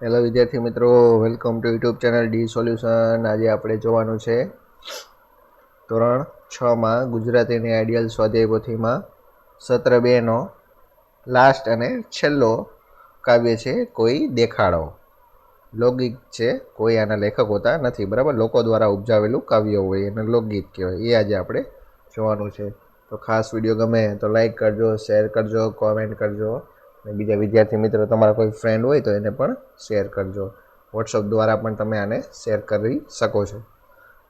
Hello વિદ્યાર્થી મિત્રો. Welcome to YouTube channel D solution આજે આપણે જોવાનું છે ધોરણ છમાં ગુજરાતીની આઈડિયલ સ્વાધ્યાય પોથીમાં સત્ર બેનો લાસ્ટ અને છેલ્લો કાવ્ય છે, કોઈ દેખાડો. લોકગીત છે, કોઈ આના લેખક હોતા નથી, બરાબર? લોકો દ્વારા ઉપજાવેલું કાવ્ય હોય એને લોકગીત કહેવાય. એ આજે આપણે જોવાનું છે. તો ખાસ વીડિયો ગમે તો લાઈક કરજો શેર કરજો કોમેન્ટ કરજો. અને બીજા વિદ્યાર્થી મિત્રો, તમારા કોઈ ફ્રેન્ડ હોય તો એને પણ શેર કરજો. વોટ્સઅપ દ્વારા પણ તમે આને શેર કરી શકો છો.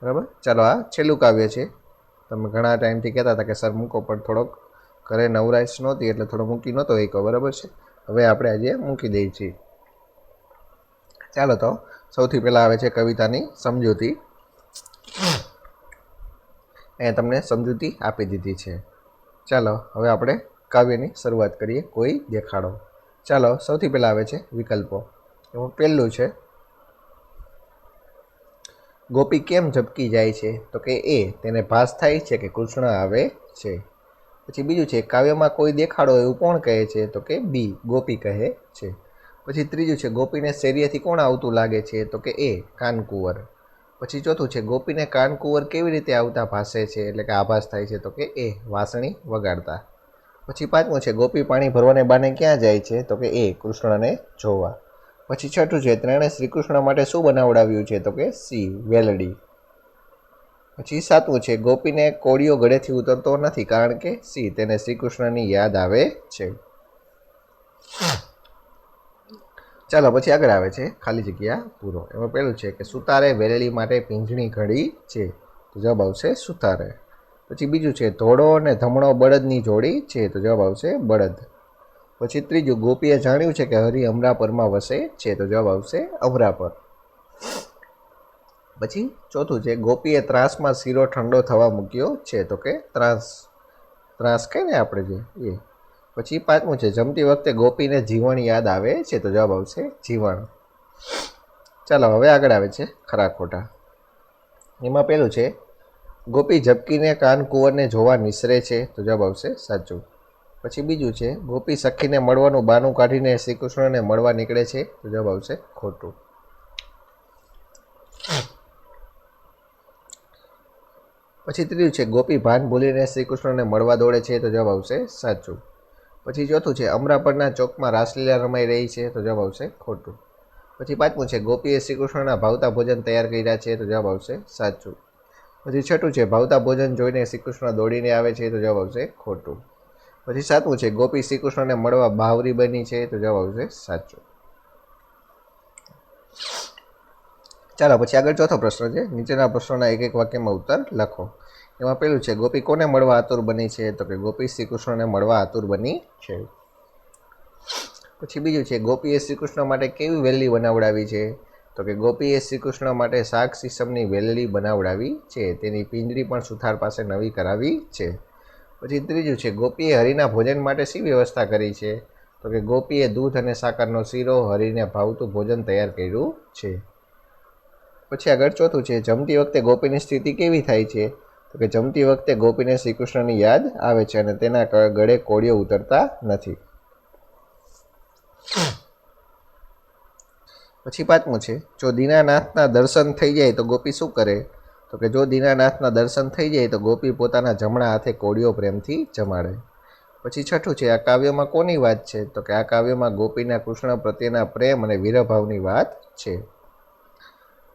બરાબર? ચાલો, આ છેલ્લું કાવ્ય છે. તમે ઘણા ટાઈમથી કહેતા હતા કે, સર, મૂકો, પણ થોડોક ઘરે નવરાશ નહોતી, એટલે થોડો મૂકી નહોતો એકો બરાબર છે? હવે આપણે આજે મૂકી દઈએ છીએ. ચાલો તો, સૌથી પહેલાં આવે છે કવિતાની સમજૂતી. એ તમને સમજૂતી આપી દીધી છે. ચાલો, હવે આપણે કાવ્યની શરૂઆત કરીએ, કોઈ દેખાડો. ચાલો, સૌથી પહેલાં આવે છે વિકલ્પો. એમાં પહેલું છે, ગોપી કેમ ઝબકી જાય છે? તો કે એ, તેને ભાસ થાય છે કે કૃષ્ણ આવે છે? પછી બીજું છે, કાવ્યમાં કોઈ દેખાડો એવું કોણ કહે છે? તો કે બી, ગોપી કહે છે. પછી ત્રીજું છે, ગોપીને શેરીએથી કોણ આવતું લાગે છે? તો કે એ, કાનકુંવર. પછી ચોથું છે, ગોપીને કાનકુંવર કેવી રીતે આવતા ભાસે છે? એટલે કે આભાસ થાય છે, તો કે એ, વાસણી વગાડતા. પછી પાંચમું છે, ગોપી પાણી ભરવાને બાને ક્યાં જાય છે? તો કે એ કૃષ્ણને જોવા. પછી છઠ્ઠું છે, ત્રણે શ્રી કૃષ્ણ માટે શું બનાવડાવ્યું છે? તો કે સી વેલડી. પછી સાતમું છે, ગોપીને કોળીઓ ગળેથી ઉતરતો નથી કારણ કે સી તેને શ્રી કૃષ્ણની યાદ આવે છે. ચાલો, પછી આગળ આવે છે, ખાલી જગ્યા પૂરો. એમાં પહેલું છે કે સુતારે વેલેલી માટે પીંજણી ઘડી છે. તો જવાબ આવશે સુતારે. પછી બીજું છે, ધોળો અને ધમણો બળદની જોડી છે, તો જવાબ આવશે બળદ. પછી ત્રીજું, ગોપીએ જાણ્યું છે કે હરિ અમરાપરમાં વસે છે, તો જવાબ આવશે અમરાપર. પછી ચોથું છે, ગોપીએ ત્રાસમાં શીરો ઠંડો થવા મૂક્યો છે, તો કે ત્રાસ. ત્રાસ કહે ને આપણે જે, એ. પછી પાંચમું છે, જમતી વખતે ગોપીને જીવણ યાદ આવે છે, તો જવાબ આવશે જીવણ. ચાલો, હવે આગળ આવે છે, ખરા ખોટા. એમાં પેલું છે ગોપી ઝબકીને કાન કુંવરને જોવા નિસરે છે. તો જવાબ આવશે સાચું. પછી બીજું છે, ગોપી સખીને મળવાનું બાનું કાઢીને શ્રી કૃષ્ણને મળવા નીકળે છે. તો જવાબ આવશે ખોટું. પછી ત્રીજું છે, ગોપી ભાન ભૂલીને શ્રી કૃષ્ણને મળવા દોડે છે. તો જવાબ આવશે સાચું. પછી ચોથું છે, અમરાપરના ચોકમાં રાસલીલા રમાઈ રહી છે. તો જવાબ આવશે ખોટું. પછી પાંચમું છે, ગોપીએ શ્રી કૃષ્ણના ભાવતા ભોજન તૈયાર કર્યા છે. તો જવાબ આવશે સાચું. પછી છઠ્ઠું છે, ભાવતા ભોજન જોઈને શ્રીકૃષ્ણ દોડીને આવે છે, તો જવાબ આવશે ખોટું. પછી સાતમું છે, ગોપી શ્રીકૃષ્ણને મળવા બાવરી બની છે, તો જવાબ આવશે સાચું. ચાલો, પછી આગળ ચોથો પ્રશ્ન છે, નીચેના પ્રશ્નોના એક એક વાક્યમાં ઉત્તર લખો. એમાં પેલું છે, ગોપી કોને મળવા આતુર બની છે, તો કે ગોપી શ્રીકૃષ્ણને મળવા આતુર બની છે. પછી બીજું છે, ગોપીએ શ્રીકૃષ્ણ માટે કેવી વેલી બનાવડાવી છે? તો કે ગોપીએ શ્રીકૃષ્ણ માટે શાક સીસમની વેલડી બનાવડાવી છે. તેની પિંજરી પણ સુથાર પાસે નવી કરાવી છે. પછી ત્રીજું છે, ગોપીએ હરિના ભોજન માટે શી વ્યવસ્થા કરી છે? તો કે ગોપીએ દૂધ અને સાકરનો શીરો, હરિને ભાવતું ભોજન તૈયાર કર્યું છે. પછી આગળ ચોથું છે, જમતી વખતે ગોપીની સ્થિતિ કેવી થાય છે? તો કે જમતી વખતે ગોપીને શ્રીકૃષ્ણની યાદ આવે છે અને તેના ગળે કોળીઓ ઉતરતા નથી. પછી પાંચમું છે? જો દીનાનાથના દર્શન થઈ જાય તો ગોપી શું કરે? તો કે જો દીનાનાથના દર્શન થઈ જાય તો ગોપી પોતાના જમણા હાથે કોળીઓ પ્રેમથી જમાડે. પછી છઠ્ઠું છે, આ કાવ્યમાં કોની વાત છે? તો કે આ કાવ્યમાં ગોપીના કૃષ્ણ પ્રત્યેના પ્રેમ અને વીરભાવની વાત છે.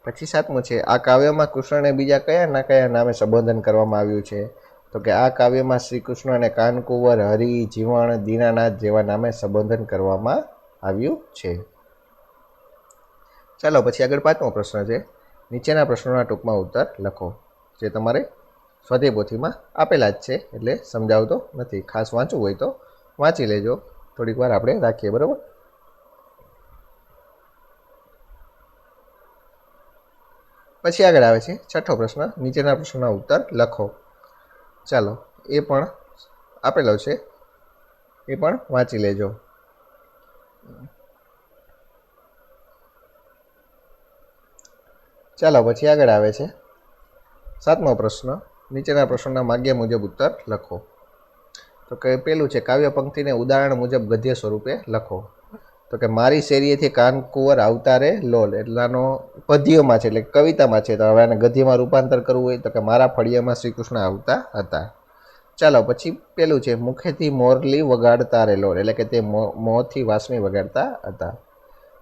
પછી સાતમું છે, આ કાવ્યમાં કૃષ્ણને બીજા કયા ના કયા નામે સંબોધન કરવામાં આવ્યું છે? તો કે આ કાવ્યમાં શ્રી કૃષ્ણને કાનકુંવર હરિ જીવણ દીનાનાથ જેવા નામે સંબોધન કરવામાં આવ્યું છે. ચાલો, પછી આગળ પાંચમો પ્રશ્ન છે. નીચેના પ્રશ્નોના ટૂંકમાં ઉત્તર લખો, જે તમારે સ્વાધ્યાય આપેલા જ છે, એટલે સમજાવતો નથી. ખાસ વાંચવું હોય તો વાંચી લેજો. થોડીક વાર આપણે રાખીએ, બરાબર? પછી આગળ આવે છે, છઠ્ઠો પ્રશ્ન. નીચેના પ્રશ્નના ઉત્તર લખો. ચાલો, એ પણ આપેલો છે. એ પણ વાંચી લેજો. ચાલો, પછી આગળ આવે છે. સાતમો પ્રશ્ન. નીચેના પ્રશ્નોના માગ્ય મુજબ ઉત્તર લખો. તો કે પેલું છે, કાવ્ય પંક્તિને ઉદાહરણ મુજબ ગદ્ય સ્વરૂપે લખો. તો કે મારી શેરીએથી કાનકુંવર આવતા રે લોલ. એટલાનો પદ્યમાં છે, એટલે કવિતામાં છે. તો હવે આને ગદ્યમાં રૂપાંતર કરવું હોય તો કે મારા ફળિયામાં શ્રીકૃષ્ણ આવતા હતા. ચાલો, પછી પેલું છે, મુખેથી મોરલી વગાડતા રે લોલ. એટલે કે તે મોંથી વાસણી વગાડતા હતા.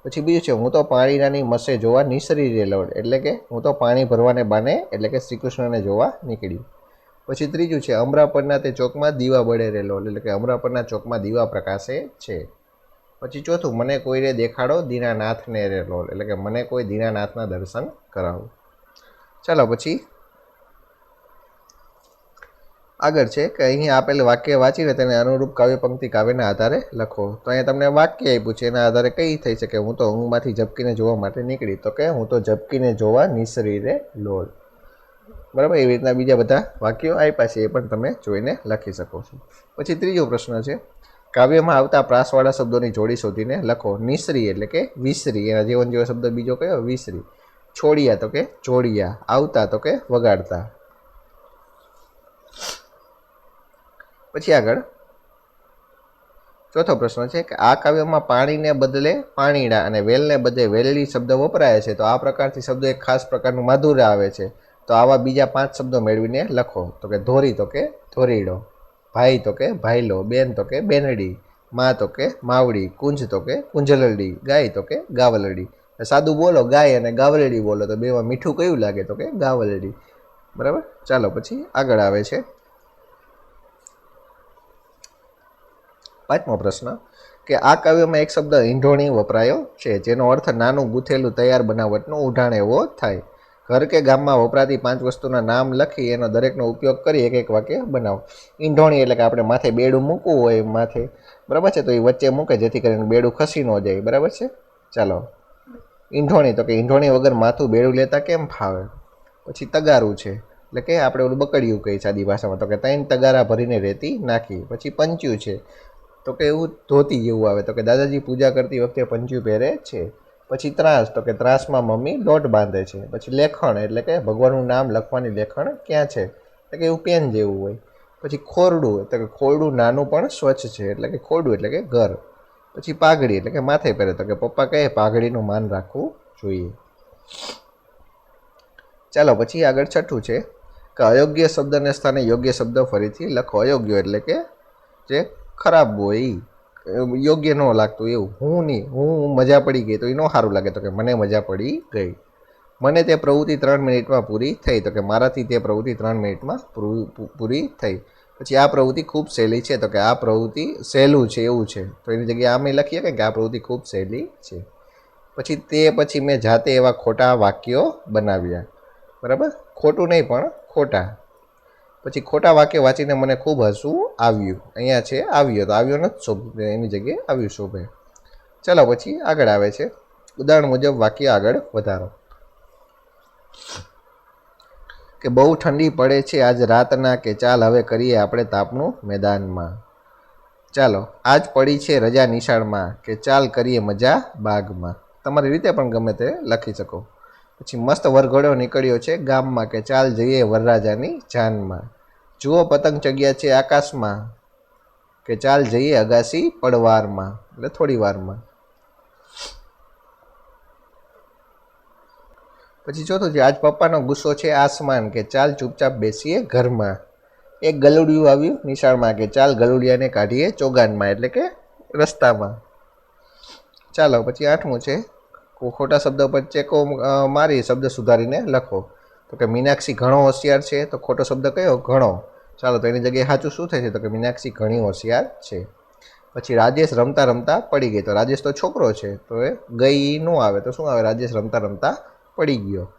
પછી બીજું છે, હું તો પાણીનાની મસે જોવા નિસરી રહેલો, એટલે કે હું તો પાણી ભરવાને બાને, એટલે કે શ્રી કૃષ્ણને જોવા નીકળ્યું. પછી ત્રીજું છે, અમરાપરના તે ચોકમાં દીવા બળે રેલો એટલે કે અમરાપરના ચોકમાં દીવા પ્રકાશે છે. પછી ચોથું, મને કોઈને દેખાડો દીનાનાથને રેલો એટલે કે મને કોઈ દીનાનાથના દર્શન કરાવો. ચાલો, પછી આગળ છે કે અહીં આપેલ વાક્ય વાંચીને તેને અનુરૂપ કાવ્ય પંક્તિ કાવ્યના આધારે લખો. તો અહીંયા તમને વાક્ય આપ્યું છે, એના આધારે કઈ થઈ શકે? હું તો ઊંઘમાંથી ઝબકીને જોવા માટે નીકળી. તો કે હું તો ઝબકીને જોવા નિસરી રે લોલ. બરાબર? એવી રીતના બીજા બધા વાક્યો આપ્યા છે, એ પણ તમે જોઈને લખી શકો છો. પછી ત્રીજો પ્રશ્ન છે, કાવ્યમાં આવતા પ્રાસવાળા શબ્દોની જોડી શોધીને લખો. નિસરી એટલે કે વિસરી. એના જીવન જેવો શબ્દ બીજો કયો? વિસરી. છોડિયા તો કે જોડિયા. આવતા તો કે વગાડતા. પછી આગળ. ચોથો પ્રશ્ન છે કે આ કાવ્યમાં પાણીને બદલે પાણીડા અને વેલને બદલે વેલડી શબ્દ વપરાય છે, તો આ પ્રકારથી શબ્દો એક ખાસ પ્રકારનું માધુર્ય આવે છે. તો આવા બીજા પાંચ શબ્દો મેળવીને લખો. તો કે ધોરી તો કે ધોરીડો, ભાઈ તો કે ભાઈલો, બેન તો કે બેનડી, મા તો કે માવડી, કુંજ તો કે કુંજલડી, ગાય તો કે ગાવલડી. સાદું બોલો, ગાય અને ગાવલડી બોલો, તો બેમાં મીઠું કયું લાગે તો કે ગાવલડી. બરાબર? ચાલો પછી આગળ આવે છે. પાંચમો પ્રશ્ન કે આ કાવ્યમાં એક શબ્દ ઈંઢોણી વપરાયો છે, જેનો અર્થ નાનું ગૂંથેલું તૈયાર બનાવટનું ઉઢાણ એવો થાય. ઘર કે ગામમાં વપરાતી પાંચ વસ્તુના નામ લખી એનો દરેકનો ઉપયોગ કરી એક એક વાક્ય બનાવો. ઈંઢોણી એટલે કે આપણે માથે બેડું મૂકવું હોય માથે. બરાબર છે? તો એ વચ્ચે મૂકે જેથી કરીને બેડું ખસી ન જાય. બરાબર છે? ચાલો. ઈંઢોણી તો કે ઈંઢોણી વગર માથું બેડું લેતા કેમ ફાવે? પછી તગારું છે. એટલે કે આપણે ઓલું બકડિયું કહીએ સાદી ભાષામાં. તો કે ત્રણ તગારા ભરીને રેતી નાખી પછી પંચ્યું છે. તો કે એવું ધોતી જેવું આવે. તો કે દાદાજી પૂજા કરતી વખતે પંચ્યું પહેરે છે. પછી ત્રાસ, તો કે ત્રાસમાં મમ્મી લોટ બાંધે છે. પછી લેખણ, એટલે કે ભગવાનનું નામ લખવાની લેખણ ક્યાં છે? એટલે કે એવું પેન જેવું હોય. પછી ખોરડું એટલે કે ખોરડું નાનું પણ સ્વચ્છ છે. એટલે કે ખોરડું, એટલે કે ઘર. પછી પાઘડી, એટલે કે માથે પહેરે. તો કે પપ્પા કહે પાઘડીનું માન રાખવું જોઈએ. ચાલો, પછી આગળ છઠ્ઠું છે. કે અયોગ્ય શબ્દને સ્થાને યોગ્ય શબ્દ ફરીથી લખો. અયોગ્ય એટલે કે જે ખરાબ હોય. યોગ્ય ન લાગતું એવું. હું નહીં હું મજા પડી ગઈ તો એ ન સારું લાગે તો કે મને મજા પડી ગઈ. મને તે પ્રવૃત્તિ ત્રણ મિનિટમાં પૂરી થઈ તો કે મારાથી તે પ્રવૃત્તિ ત્રણ મિનિટમાં પૂરી પૂરી થઈ. પછી આ પ્રવૃત્તિ ખૂબ સહેલી છે તો કે આ પ્રવૃત્તિ સહેલું છે, એવું છે. તો એની જગ્યાએ મેં લખીએ કે આ પ્રવૃત્તિ ખૂબ સહેલી છે. પછી તે પછી મેં જાતે એવા ખોટા વાક્યો બનાવ્યા. બરાબર? ખોટું નહીં પણ ખોટા. પછી ખોટા વાક્ય વાંચીને મને ખૂબ હસવું આવ્યું. અહીંયા છે, આવ્યો તો આવ્યો નથી શોભ, એની જગ્યાએ આવ્યું શોભે. ચાલો પછી આગળ આવે છે. ઉદાહરણ મુજબ વાક્ય આગળ વધારો. કે બહુ ઠંડી પડે છે આજ રાતના કે ચાલ હવે કરીએ આપણે તાપનું મેદાનમાં. ચાલો, આજ પડી છે રજા નિશાળમાં કે ચાલ કરીએ મજા બાગમાં. તમારી રીતે પણ ગમે તે લખી શકો. પછી મસ્ત વરઘોડો નીકળ્યો છે ગામમાં કે ચાલ જઈએ વરરાજાની જાનમાં. જુઓ પતંગ ચગ્યા છે આકાશમાં કે ચાલ જઈએ અગાસી પડવારમાં, એટલે થોડી વારમાં. પછી ચોથું છે આજ પપ્પાનો ગુસ્સો છે આસમાન કે ચાલ ચૂપચાપ બેસીએ ઘરમાં. એક ગલુડિયું આવ્યું નિશાળમાં કે ચાલ ગલુડિયાને કાઢીએ ચોગાનમાં, એટલે કે રસ્તામાં. ચાલો, પછી આઠમું છે. ખોટા શબ્દ પર ચેકો મારી શબ્દ સુધારીને લખો. તો કે મીનાક્ષી ઘણો હોશિયાર છે, તો ખોટો શબ્દ કયો? ઘણો. ચાલો, તો એની જગ્યાએ સાચું શું છે? તો કે મીનાક્ષી ઘણી હોશિયાર છે. પછી રાજેશ રમતા રમતા પડી ગઈ. તો રાજેશ તો છોકરો છે, તો એ ગઈ નો આવે. તો શું આવે? રાજેશ રમતા રમતા પડી ગયો.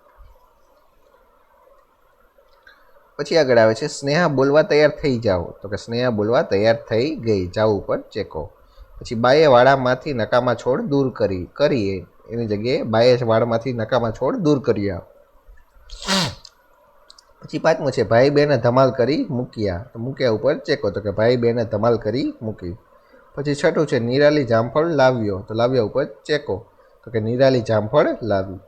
પછી આગળ આવે છે, સ્નેહા બોલવા તૈયાર થઈ જાઓ. તો કે સ્નેહા બોલવા તૈયાર થઈ ગઈ. જાવ ઉપર ચેકો. પછી બાએ વાડામાંથી નકામા છોડ દૂર કરી, કરીએ. એની જગ્યાએ બાયસ વાળમાંથી નકામા છોડ દૂર કર્યા પછી પાંચમું છે, ભાઈ બહેને ધમાલ કરી મૂક્યા. તો મૂક્યા ઉપર ચેકો તો કે ભાઈ બહેને ધમાલ કરી મૂકી. પછી છઠ્ઠું છે, નિરાલી જામફળ લાવ્યો. તો લાવ્યા ઉપર ચેકો. તો કે નિરાલી જામફળ લાવ્યું.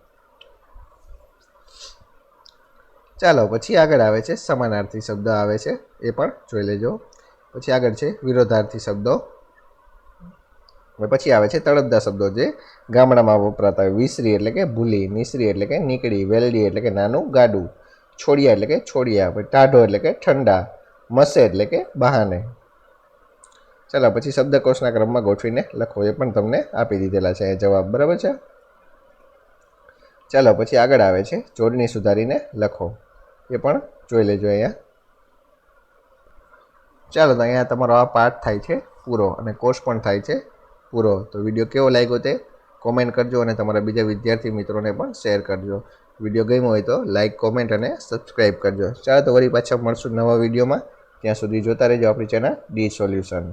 ચાલો, પછી આગળ આવે છે, સમાનાર્થી શબ્દ આવે છે, એ પણ જોઈ લેજો. પછી આગળ છે, વિરોધાર્થી શબ્દો. પછી આવે છે તળપદા શબ્દો જે ગામડામાં વપરાતા હોય. વિસરી એટલે કે ભૂલી નિસરી એટલે કે નીકળી, વેલડી એટલે કે નાનું ગાડું, છોડિયા એટલે કે છોડિયા, પછી ટાઢો એટલે કે ઠંડા, મસે એટલે કે બહાને. ચાલો, પછી શબ્દકોશના ક્રમમાં ગોઠવીને લખો. એ પણ તમને આપી દીધેલા છે. જવાબ બરાબર છે? ચાલો, પછી આગળ આવે છે. જોડણી સુધારીને લખો. એ પણ જોઈ લેજો અહીંયા. ચાલો, તો અહીંયા તમારો આ પાઠ થાય છે પૂરો અને કોર્સ પણ થાય છે. પૂરો. તો વીડિયો કેવો લાગ્યો તે કોમેન્ટ કરજો અને તમારા બીજા વિદ્યાર્થી મિત્રોને પણ શેર કરજો. વીડિયો ગમ્યો હોય તો લાઇક કોમેન્ટ અને સબસ્ક્રાઈબ કરજો. ચાલો તો વળી પાછા મળશું નવા વિડીયોમાં ત્યાં સુધી જોતા રહેજો આપણી ચેનલ ડી સોલ્યુશન